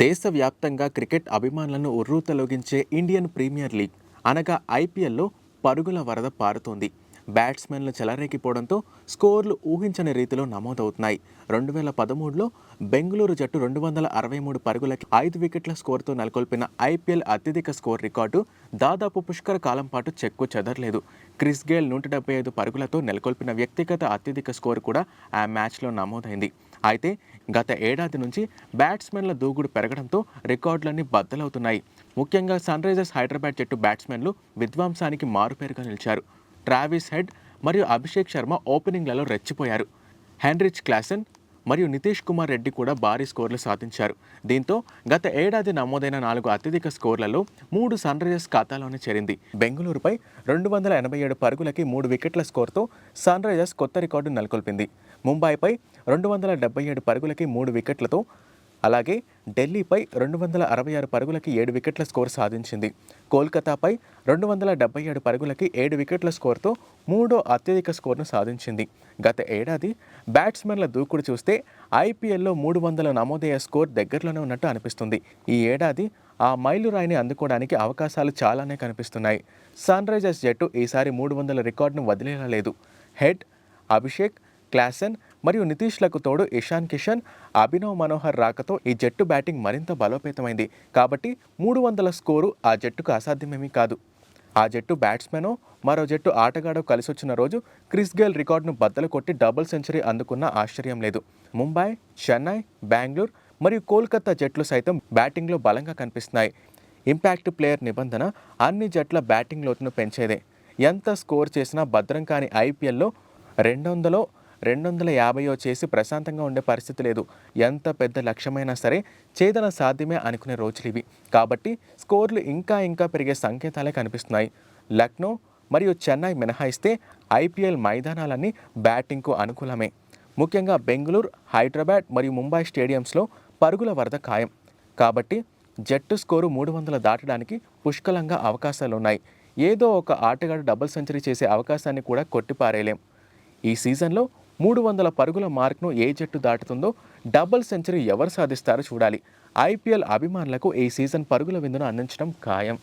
దేశవ్యాప్తంగా క్రికెట్ అభిమానులను ఉర్రూతలోగించే Indian premier league అనగా ఐపీఎల్లో పరుగుల వరద పారుతోంది. బ్యాట్స్మెన్లు చెలరేగిపోవడంతో స్కోర్లు ఊహించని రీతిలో నమోదవుతున్నాయి. రెండు వేల పదమూడులో బెంగళూరు జట్టు రెండు వందల అరవై మూడు పరుగులకి ఐదు వికెట్ల స్కోర్తో నెలకొల్పిన ఐపీఎల్ అత్యధిక స్కోర్ రికార్డు దాదాపు పుష్కర కాలం పాటు చెక్కు చెదరలేదు. క్రిస్ గేల్ నూట డెబ్బై ఐదు పరుగులతో నెలకొల్పిన వ్యక్తిగత అత్యధిక స్కోర్ కూడా ఆ మ్యాచ్లో నమోదైంది. అయితే గత ఏడాది నుంచి బ్యాట్స్మెన్ల దూకుడు పెరగడంతో రికార్డులన్నీ బద్దలవుతున్నాయి. ముఖ్యంగా సన్ రైజర్స్ హైదరాబాద్ జట్టు బ్యాట్స్మెన్లు విధ్వంసానికి మారుపేరుగా నిలిచారు. ట్రావిస్ హెడ్ మరియు అభిషేక్ శర్మ ఓపెనింగ్లలో రెచ్చిపోయారు. హెన్రిచ్ క్లాసన్ మరియు నితీష్ కుమార్ రెడ్డి కూడా భారీ స్కోర్లు సాధించారు. దీంతో గత ఏడాది నమోదైన నాలుగు అత్యధిక స్కోర్లలో మూడు సన్ రైజర్స్ ఖాతాలోనే చేరింది. బెంగళూరుపై రెండు వందల ఎనభై ఏడు పరుగులకి మూడు వికెట్ల స్కోర్తో సన్ రైజర్స్ కొత్త రికార్డు నెలకొల్పింది. ముంబైపై రెండు వందల డెబ్బై ఏడు పరుగులకి మూడు వికెట్లతో అలాగే ఢిల్లీపై రెండు వందల అరవై ఆరు పరుగులకి ఏడు వికెట్ల స్కోర్ సాధించింది. కోల్కతాపై రెండు వందల డెబ్బై ఏడు పరుగులకి ఏడు వికెట్ల స్కోర్తో మూడో అత్యధిక స్కోర్ను సాధించింది. గత ఏడాది బ్యాట్స్మెన్ల దూకుడు చూస్తే ఐపీఎల్లో మూడు వందల నమోదయ్యే స్కోర్ దగ్గరలోనే ఉన్నట్టు అనిపిస్తుంది. ఈ ఏడాది ఆ మైలురాయిని అందుకోవడానికి అవకాశాలు చాలానే కనిపిస్తున్నాయి. సన్ రైజర్స్ జట్టు ఈసారి మూడు వందల రికార్డును వదిలేలా లేదు. హెడ్ అభిషేక్ క్లాసెన్ మరియు నితీష్లకు తోడు ఇషాన్ కిషన్ అభినవ్ మనోహర్ రాకతో ఈ జట్టు బ్యాటింగ్ మరింత బలోపేతమైంది. కాబట్టి మూడు వందల స్కోరు ఆ జట్టుకు అసాధ్యమేమీ కాదు. ఆ జట్టు బ్యాట్స్మెనో మరో జట్టు ఆటగాడో కలిసొచ్చిన రోజు క్రిస్ గేల్ రికార్డును బద్దలు కొట్టి డబుల్ సెంచరీ అందుకున్న ఆశ్చర్యం లేదు. ముంబై చెన్నై బెంగళూరు మరియు కోల్కతా జట్లు సైతం బ్యాటింగ్లో బలంగా కనిపిస్తున్నాయి. ఇంపాక్ట్ ప్లేయర్ నిబంధన అన్ని జట్ల బ్యాటింగ్ లోతును పెంచేదే. ఎంత స్కోర్ చేసినా భద్రం కాని ఐపీఎల్లో రెండు వందలో రెండు వందల యాభైయో చేసి ప్రశాంతంగా ఉండే పరిస్థితి లేదు. ఎంత పెద్ద లక్ష్యమైనా సరే చేదన సాధ్యమే అనుకునే రోజులు ఇవి. కాబట్టి స్కోర్లు ఇంకా ఇంకా పెరిగే సంకేతాలే కనిపిస్తున్నాయి. లక్నో మరియు చెన్నై మినహాయిస్తే ఐపీఎల్ మైదానాలన్నీ బ్యాటింగ్కు అనుకూలమే. ముఖ్యంగా బెంగళూరు హైదరాబాద్ మరియు ముంబై స్టేడియంస్లో పరుగుల వరద ఖాయం. కాబట్టి జట్టు స్కోరు మూడు వందల దాటడానికి పుష్కలంగా అవకాశాలు ఉన్నాయి ఏదో ఒక ఆటగాడు డబుల్ సెంచరీ చేసే అవకాశాన్ని కూడా కొట్టిపారేయలేం. ఈ సీజన్లో మూడు వందల పరుగుల మార్క్ను ఏ జట్టు దాటుతుందో డబుల్ సెంచరీ ఎవరు సాధిస్తారో చూడాలి. ఐపీఎల్ అభిమానులకు ఈ సీజన్ పరుగుల విందును అందించడం ఖాయం.